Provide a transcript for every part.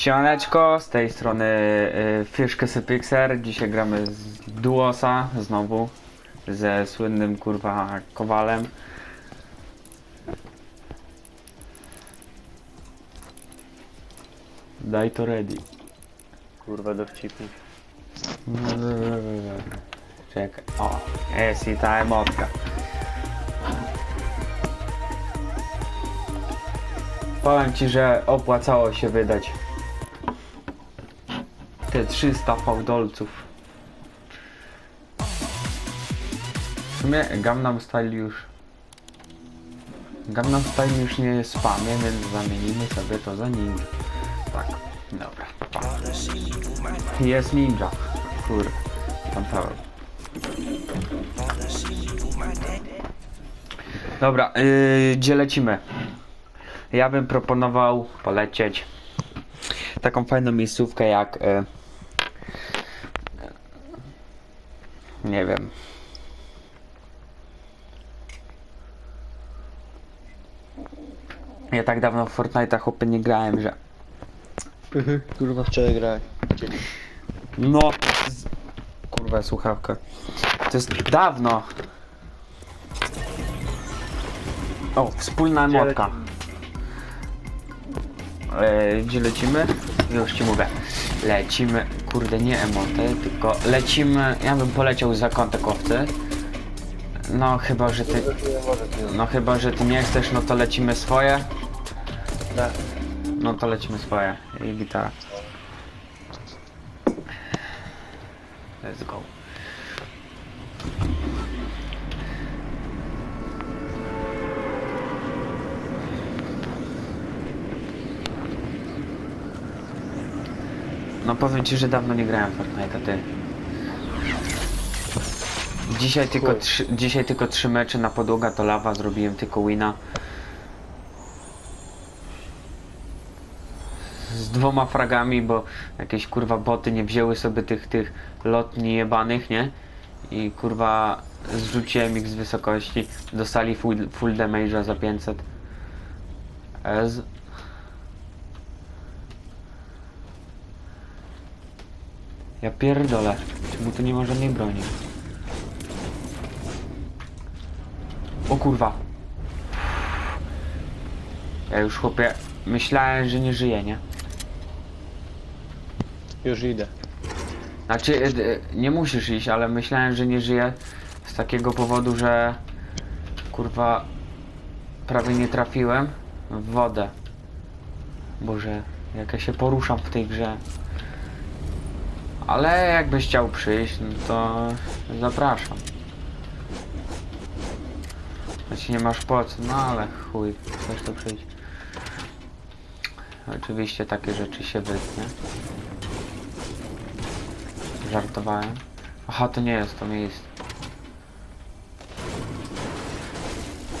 Siemaneczko, z tej strony y, Fiszkę Sypixer. Dzisiaj gramy z Duosa znowu ze słynnym kurwa Kowalem. Daj to ready. Kurwa dowcipnik. Czekaj. O, jest i ta emotka. Powiem ci, że opłacało się wydać te 300 fałdolców. W sumie Gamnam Style już Gamnam Style już nie jest spamie, więc zamienimy sobie to za ninja. Tak, dobra. Pa. Jest ninja. Kurde, tam pełen. Dobra, yy, gdzie lecimy? Ja bym proponował polecieć taką fajną miejscówkę jak yy, nie wiem. Ja tak dawno w Fortnite'a chłopie nie grałem, że Kurwa wczoraj grałem. no z... kurwa słuchawka. To jest dawno. O, wspólna emotka e, gdzie lecimy? już ci mówię lecimy, kurde nie emoty tylko lecimy, ja bym poleciał za kątek owcy no chyba, że ty no chyba, że ty nie chcesz, no to lecimy swoje. Tak. no to lecimy swoje. I gitara let's go No powiem ci, że dawno nie grałem w Fortnite'a, ty. Dzisiaj tylko, Chuj. trzy, dzisiaj tylko trzy mecze na podłoga to lawa, zrobiłem tylko wina. Z dwoma fragami, bo jakieś kurwa boty nie wzięły sobie tych, tych lotni jebanych, nie? I kurwa zrzuciłem ich z wysokości. Dostali full, full damage'a za 500. Ez. Ja pierdolę. Czemu tu nie ma żadnej broni? O kurwa. Ja już chłopie myślałem, że nie żyję, nie? Już idę. Znaczy, y, y, nie musisz iść, ale myślałem, że nie żyję z takiego powodu, że kurwa prawie nie trafiłem w wodę. Boże, jak ja się poruszam w tej grze. Ale jakbyś chciał przyjść, no to zapraszam. Znaczy nie masz po co, no ale chuj, chcesz to przyjść. Oczywiście takie rzeczy się wytnie. Żartowałem. Aha, to nie jest to miejsce.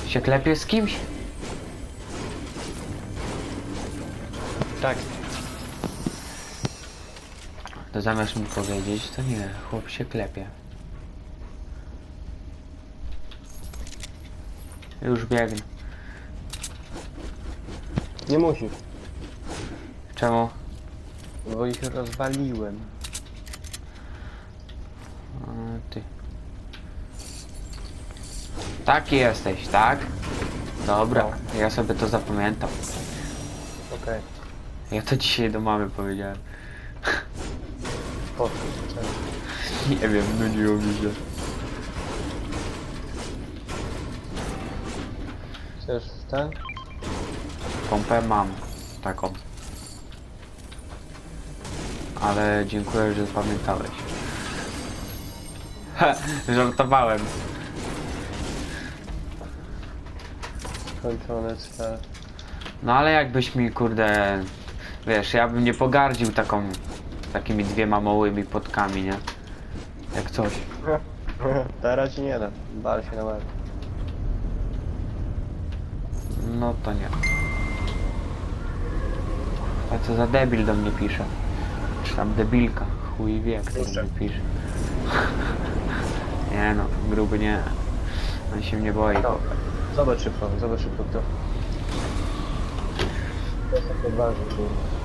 Się klepie z kimś? Tak. Zamiast mi powiedzieć, to nie, chłop się klepie. Już biegnę. Nie musisz. Czemu? Bo ich rozwaliłem. Ty. Taki jesteś, tak? Dobra, ja sobie to zapamiętam. Okej. Ja to dzisiaj do mamy powiedziałem. Okay. Nie wiem, nudziło mi się. Chcesz ten? Pompę mam taką. Ale dziękuję, że zapamiętałeś. Ha, żartowałem. Cel. No ale jakbyś mi kurde, wiesz, ja bym nie pogardził taką, takimi dwiema małymi potkami, nie? Jak coś. Teraz ci nie da. Bal się na łeb. No to nie. A co za debil do mnie pisze? Czy tam debilka? Chuj wie, kto do mnie pisze. nie no, gruby nie. On się mnie boi. No. Zobacz szybko, zobacz szybko kto. To jest takie ważne, kurwa.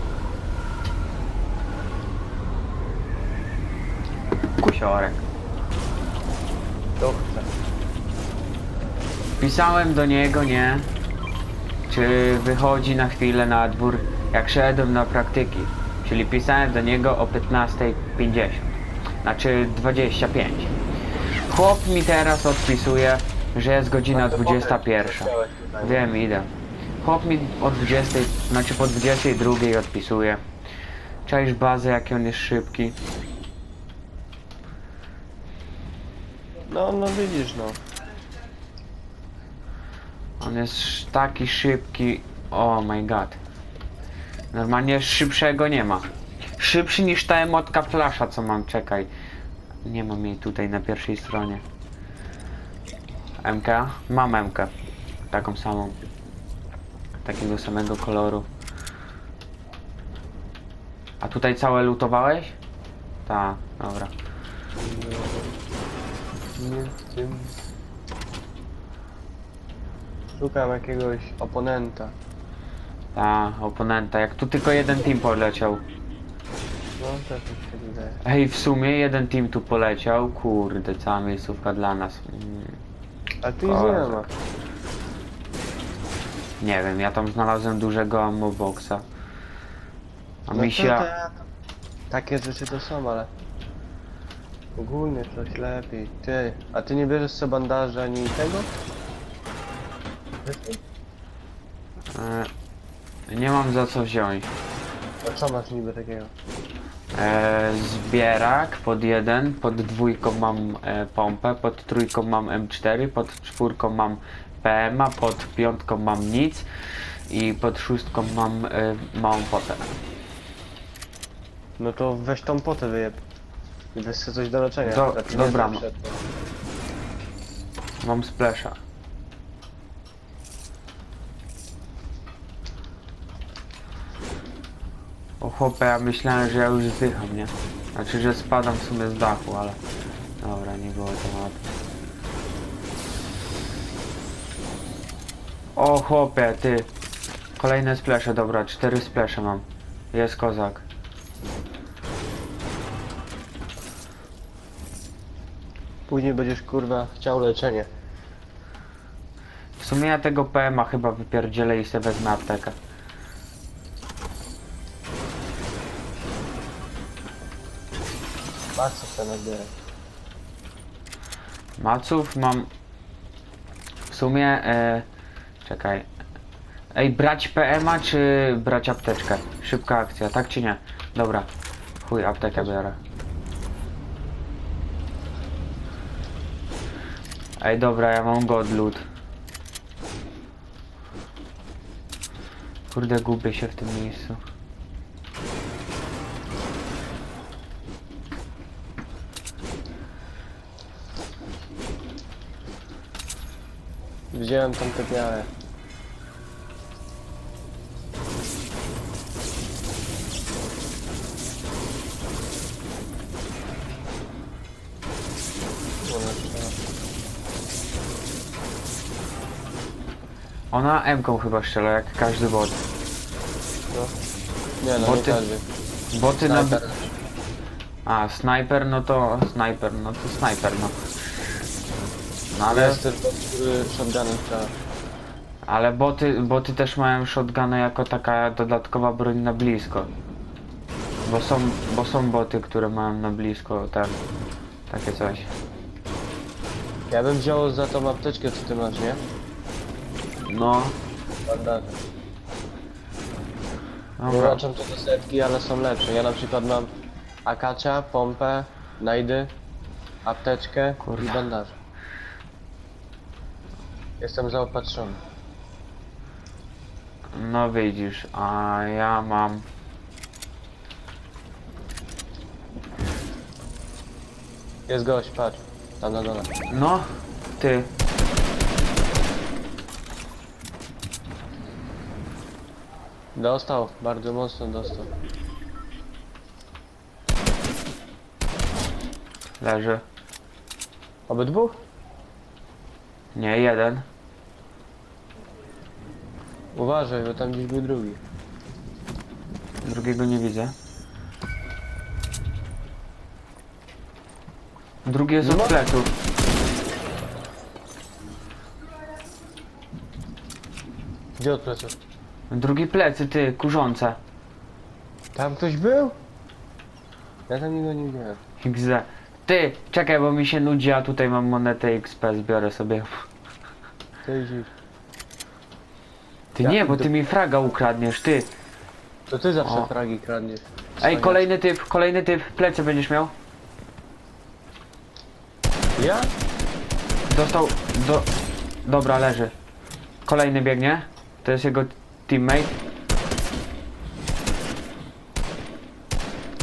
Ciorek. To chcę. Pisałem do niego, nie? Czy wychodzi na chwilę na dwór, jak szedłem na praktyki. Czyli pisałem do niego o 15.50. Znaczy 25. Chłop mi teraz odpisuje, że jest godzina 21. Wiem, idę. Chłop mi o 20, znaczy po 22 odpisuje. Cześć bazę, jaki on jest szybki. No, no widzisz, no. On jest taki szybki. Oh my god. Normalnie szybszego nie ma. Szybszy niż ta emotka flasza, co mam, czekaj. Nie mam jej tutaj na pierwszej stronie. MK? Mam MK. Taką samą. Takiego samego koloru. A tutaj całe lutowałeś? Ta, dobra. Nie w tym. Szukam jakiegoś oponenta. Ta, oponenta. Jak tu tylko jeden team poleciał. No, też mi się wydaje. Ej, w sumie jeden team tu poleciał. Kurde, cała miejscówka dla nas. Mm, A tu nic nie ma. Nie wiem, ja tam znalazłem dużego ammo boxa. A No to misja... te- Takie rzeczy to są, ale... Ogólnie coś lepiej. Ty, a ty nie bierzesz sobie bandaży ani tego? E, nie mam za co wziąć. A co masz niby takiego? E, zbierak pod jeden, pod dwójką mam e, pompę, pod trójką mam M4, pod czwórką mam PMA, pod piątką mam nic i pod szóstką mam e, małą potę. No to weź tą potę wyjeb. I weź sobie coś do leczenia. Do- nie ma- zawsze. Mam splasha. O chłopie, ja myślałem, że ja już zdycham, nie? Znaczy, że spadam w sumie z dachu, ale... Dobra, nie było tematu. O chłopie, ty! Kolejne splesze, dobra, cztery splesze mam. Jest kozak. Później będziesz kurwa chciał leczenie. W sumie ja tego PMA chyba wypierdzielę i sobie wezmę aptekę. Patrz co chcę nabierać. Maców mam w sumie e, czekaj Ej, brać PMA czy brać apteczkę? Szybka akcja, tak czy nie? Dobra, chuj, aptekę biorę Ej, dobra, ja mam godlud Kurde, gubię się w tym miejscu Widziałem tam te białe. Ona M-ką chyba strzela, jak każdy bot No. Nie no, Bo nie każdy. Boty na... Snajper. A, snajper, no to snajper, no to snajper, no. No ale, Jest który shotgunem strzela. ale boty, boty też mają shotguna jako taka dodatkowa broń na blisko. Bo są, bo są boty, które mają na blisko ten, takie coś. Ja bym wziął za tą apteczkę, co ty masz, nie? No, Bandaże. dobra. Wyłaczam to do setki, ale są lepsze. Ja na przykład mam akacza, pompę, najdy, apteczkę i Kurwa. bandaże. Jestem zaopatrzony. No widzisz, a ja mam... Jest gość, patrz. Tam na dole. No, ty. Dostał, bardzo mocno dostał. Leży. Obydwu? Nie, jeden. Uważaj, bo tam gdzieś był drugi. Drugiego nie widzę. Drugi jest od pleców. Gdzie od pleców? Drugi plecy, ty, kurzące. Tam ktoś był? Ja tam nikogo nie widziałem. XD. Ty, czekaj, bo mi się nudzi, a tutaj mam monetę XP, zbiorę sobie. To. Ty Ja nie, bo ty mi fraga ukradniesz, ty. To ty zawsze O. fragi kradniesz. Ej, kolejny typ, kolejny typ, plecy będziesz miał. Ja? Dostał, do... Dobra, leży. Kolejny biegnie. To jest jego teammate.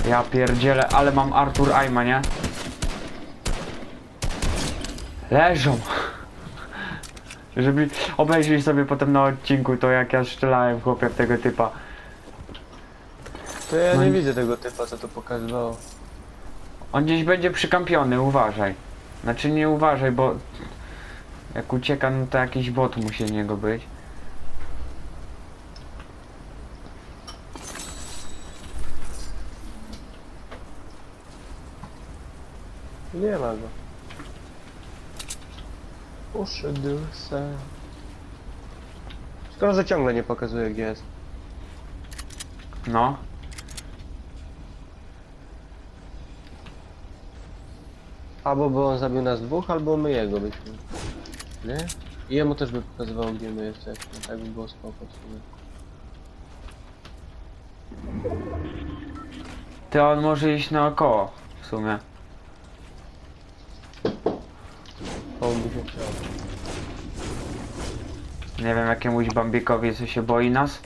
Ja pierdzielę, ale mam Artur Aima, nie? Leżą. Żeby obejrzeć sobie potem na odcinku to jak ja strzelałem chłopie w tego typa. To ja No nie i- widzę tego typa, co to pokazywało. On gdzieś będzie przykampiony, uważaj. Znaczy nie uważaj, bo jak ucieka, no to jakiś bot musi niego być. Nie ma go. Poszedł se. Szkoda, że ciągle nie pokazuje gdzie jest. No. Albo by on zabił nas dwóch, albo my jego byśmy. Nie? I jemu też by pokazywało gdzie my jesteśmy. Tak by było spoko w sumie. Ty on może iść naokoło w sumie. Nie wiem jakiemuś bambikowi co się boi nas.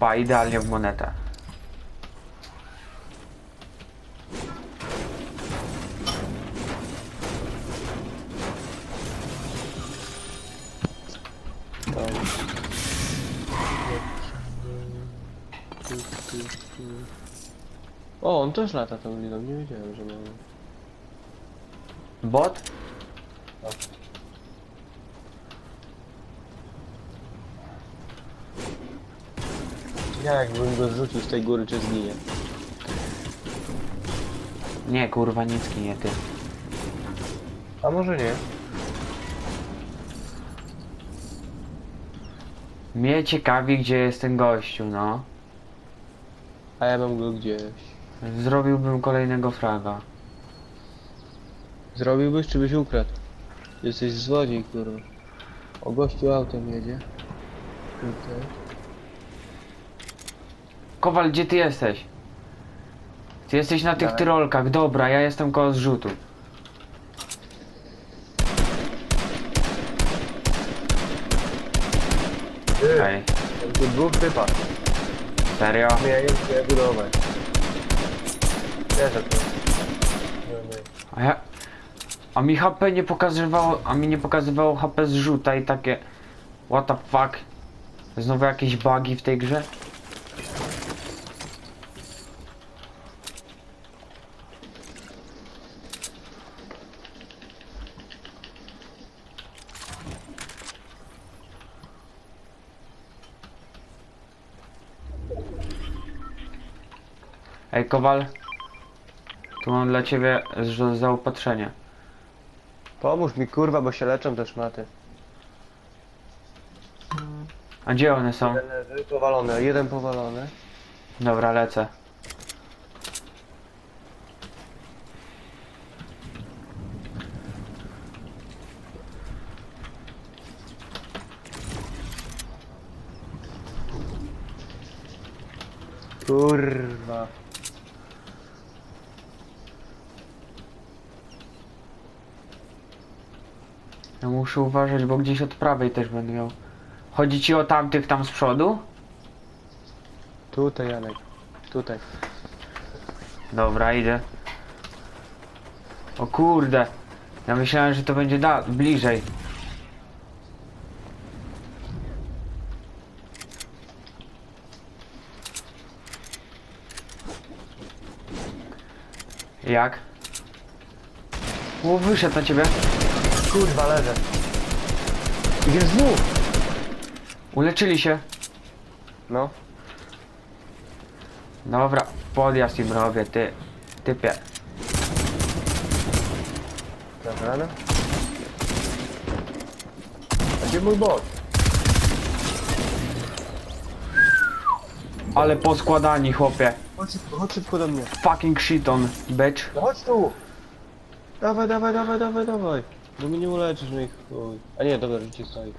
Pa, idealnie w monetę. O, on też lata tą liną, nie wiedziałem, że ma. Bot? Ja jakbym go zrzucił z tej góry, czy zginie. Nie, kurwa, nicki, nie ty. A może nie? Mnie ciekawi, gdzie jest ten gościu, no. A ja mam go gdzieś. Zrobiłbym kolejnego fraga. Zrobiłbyś, czy byś ukradł? Jesteś złodziej, kurwa. O gościu autem jedzie. Tutaj. Kowal, gdzie ty jesteś? Ty jesteś na tych Dalej. tyrolkach, dobra, ja jestem koło zrzutu. Ej, Tam tu dwóch typa. serio? Miałem się budować. Wiesz o tym. A ja... A mi HP nie pokazywało, a mi nie pokazywało HP zrzuta i takie... What the fuck? Znowu jakieś bugi w tej grze? Ej, Kowal. Tu mam dla ciebie zaopatrzenie. Pomóż mi kurwa, bo się leczą te szmaty. A gdzie one są? Jeden leży, powalony, jeden powalony. Dobra, lecę. Kurwa. Ja muszę uważać, bo gdzieś od prawej też będę miał. Chodzi ci o tamtych tam z przodu? Tutaj Janek. Tutaj. Dobra, idę. O kurde. Ja myślałem, że to będzie da bliżej. Jak? O, wyszedł na ciebie. Kurwa leżę. Jest dwóch. Uleczyli się. No. Dobra, podjazd im robię, ty. Typie. Rada? A gdzie mój bot? Ale poskładani, chłopie. Chodź szybko, chodź szybko do mnie. Fucking shit on, bitch. No chodź tu! Dawaj, dawaj, dawaj, dawaj, dawaj. Bo mnie nie uleczysz, no i chuj. A nie, dobra, życie stoi.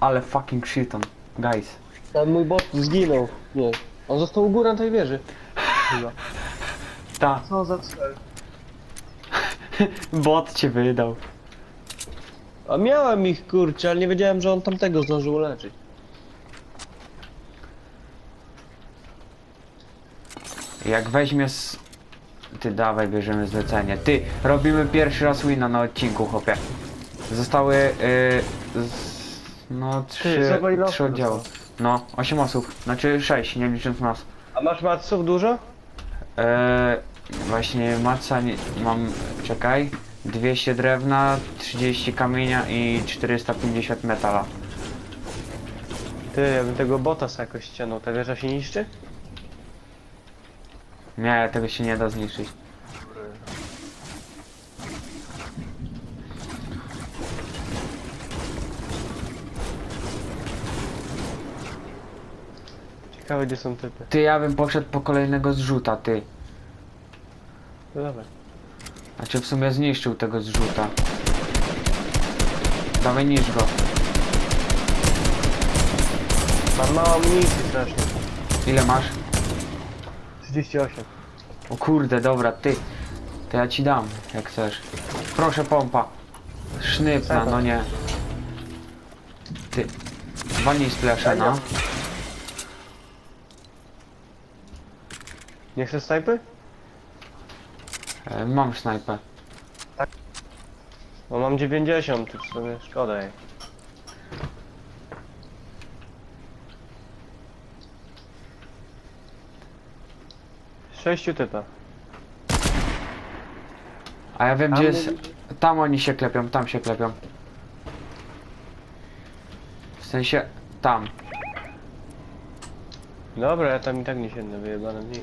Ale fucking shit on, guys. Ten mój bot zginął. Nie. On został u góry na tej wieży. Chyba. Ta, Co za cel? bot cię wydał. A miałem ich kurczę, ale nie wiedziałem, że on tamtego zdążył uleczyć. Jak weźmie s... Ty dawaj, bierzemy zlecenie. Ty, robimy pierwszy raz wina na odcinku, chłopie. Zostały, yy, z... no, trzy, zobacz, ile trzy osób oddziały. No, osiem osób, znaczy sześć, nie licząc nas. A masz maców dużo? Eee, właśnie maca nie, mam, czekaj, 200 drewna, 30 kamienia i 450 metala. Ty, ja bym tego bota sobie jakoś ściągnął. Ta wieża się niszczy? Nie, tego się nie da zniszczyć. Ciekawe gdzie są typy. Ty, ja bym poszedł po kolejnego zrzuta, ty. No dobra. Znaczy w sumie zniszczył tego zrzuta. Dawaj niż go. Mam mało amunicji strasznie. Ile masz? 38. O kurde, dobra, ty. To ja ci dam, jak chcesz. Proszę pompa. Sznypna, no nie. Ty. Walnij splesze, no. Nie chcesz snajpy? E, mam snajpę. Bo mam 90, to w sumie szkoda jej. Sześciu typa. A ja wiem Tam gdzie jest... Tam oni się klepią, tam się klepią. W sensie... Tam. Dobra, ja tam i tak nie sięgnę, wyjebane dni.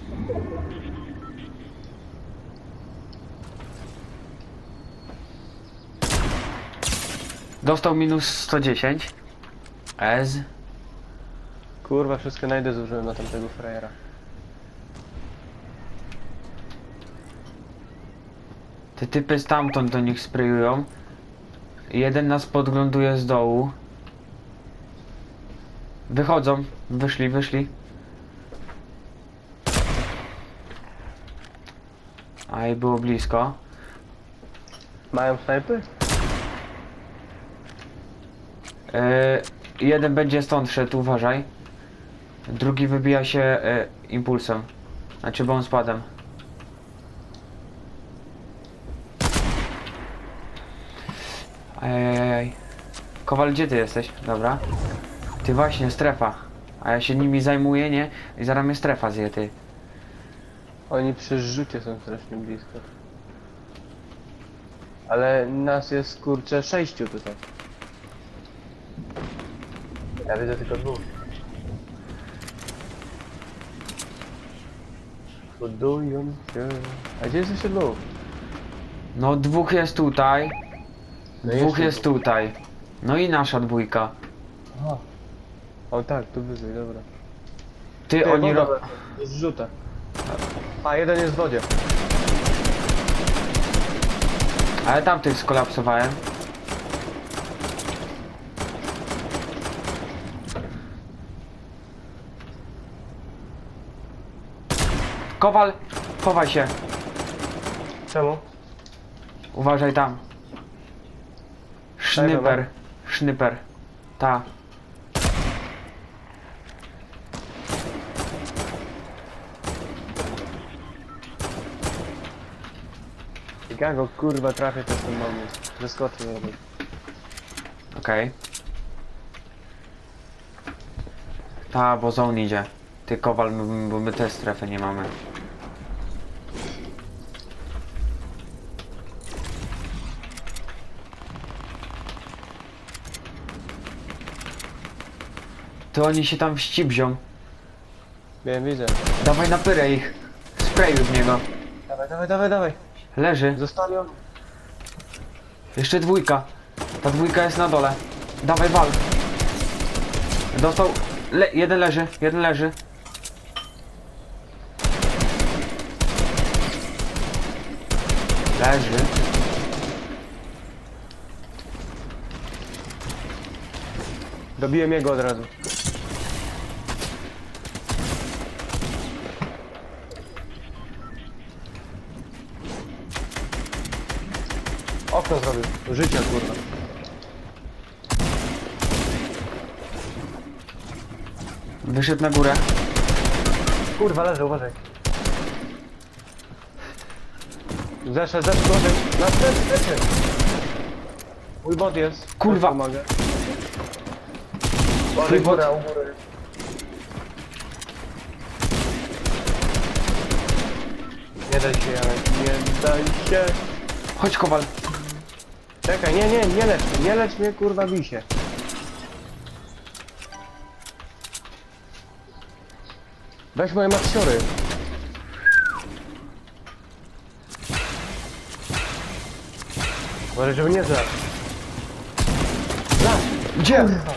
Dostał minus 110. Ez. Kurwa, wszystkie najdę zużyłem na tamtego frajera. Te typy stamtąd do nich sprayują. Jeden nas podgląduje z dołu. Wychodzą. Wyszli, wyszli. Aj, było blisko. Mają snajpy? E, jeden będzie stąd szedł, uważaj. Drugi wybija się e, impulsem. Znaczy bombspadem. Ajajaj. Kowal, gdzie ty jesteś? Dobra. Ty właśnie, strefa. A ja się nimi zajmuję, nie? I zaraz mnie strefa zje, ty. Oni przy rzucie są strasznie blisko. Ale nas jest kurczę sześciu tutaj. Ja widzę tylko dwóch. Budują się. A gdzie jest jeszcze dwóch? No, dwóch jest tutaj. No Dwóch jest tutaj. No i nasza dwójka. Aha. O tak, tu wyżej, dobra. Ty, Ty, oni woda ro... Jest. A jeden jest w wodzie. Ale tamtych skolapsowałem. Kowal, chowaj się. Czemu? Uważaj tam. Sznyper. Sznyper. Ta. Ja go kurwa trafię też ten moment. Zeskoczył jeden. Okej. Ta, bo zone idzie. Ty kowal, bo my te strefy nie mamy. To oni się tam wścibzią. Wiem, widzę. Dawaj na pyrę ich. Sprayu w niego. Dawaj, dawaj, dawaj, dawaj. Leży. Zostali on. Jeszcze dwójka. Ta dwójka jest na dole. Dawaj wal. Dostał. Le jeden leży, jeden leży. Leży. Dobiłem jego od razu. Okno zrobił. Życia kurwa. Wyszedł na górę. Kurwa leży, uważaj. Zeszedł, zeszedł, zeszedł. Na plecy. Mój bot jest. Kurwa. Też Pomogę. Twój bot. góra, u góry. Nie daj się, Janek, nie daj się. Chodź Kowal. Czekaj, nie, nie, nie lecz mnie, nie lecz mnie, kurwa, bij się. Weź moje maksiory. Uważaj, żeby nie. Zlazł! Gdzie? Dobra,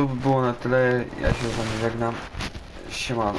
to by było na tyle. Ja się z wami żegnam. Siemano.